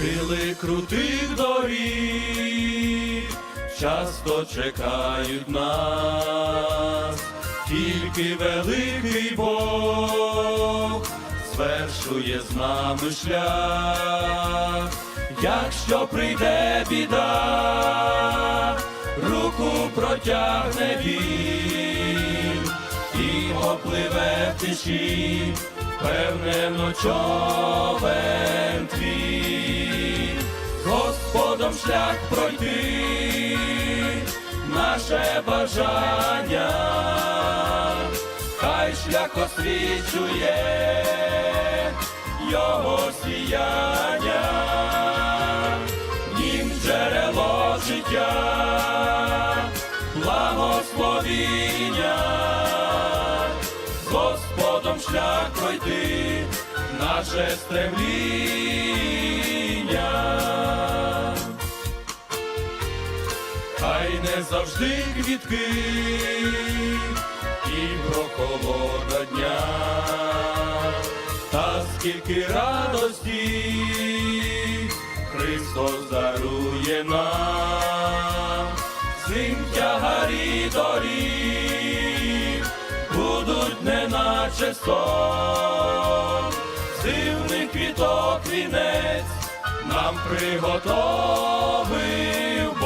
Схили крутих доріг. Часто чекають нас, тільки великий Бог звершує з нами шлях, якщо прийде біда, руку протягне він. І попливе в тиші, впевнено човен Господом шлях пройти, наше бажання, хай шлях освічує його сіяння, нім джерело життя, благословіння, Господом шлях пройти, наше стремління. Завжди квітки і прохолода дня, та скільки радості Христос дарує нам, зим тягарі доріг будуть неначе сон, зимних квіток вінець нам приготовив з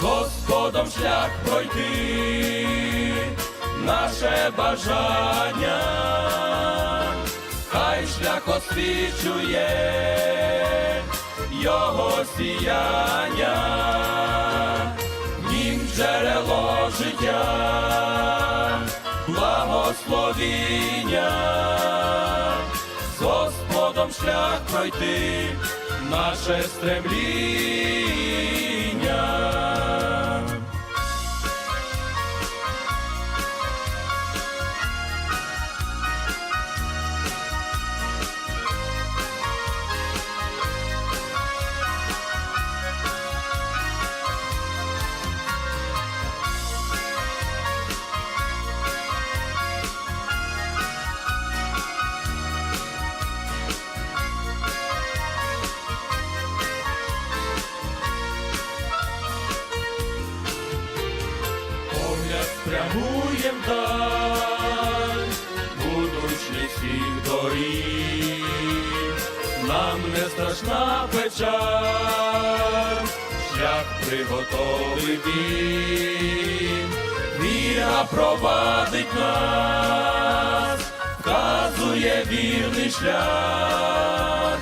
Господом шлях пройти, наше бажання, хай шлях освічує його сіяння, нім джерело життя, благословіння. З Господом шлях пройти, наше стремління. Погляд спрямує вдаль, будучи всіх доріг, нам не страшна печаль, шлях приготовив він, віра провадить нас, вказує вірний шлях,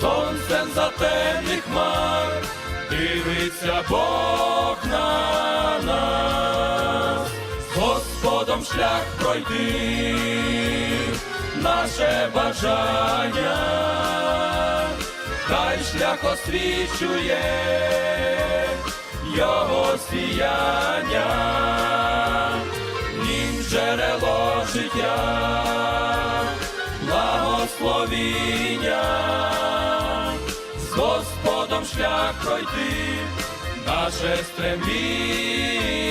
сонцем за темних хмар, дивиться Бог на нас, Господом шлях пройти, наше бажання, хай шлях освічує його сіяння, нім джерело життя, благословіння. З Господом шлях пройти, наше стремління,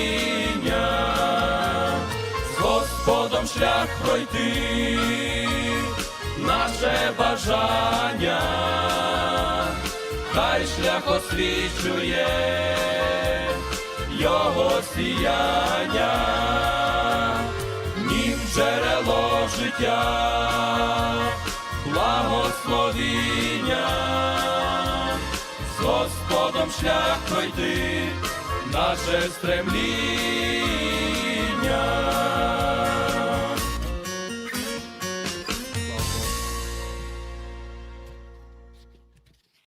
Господом шлях пройти, наше бажання, хай шлях освічує його сіяння, нім джерело життя благословіння, з Господом шлях пройти, наше стремління.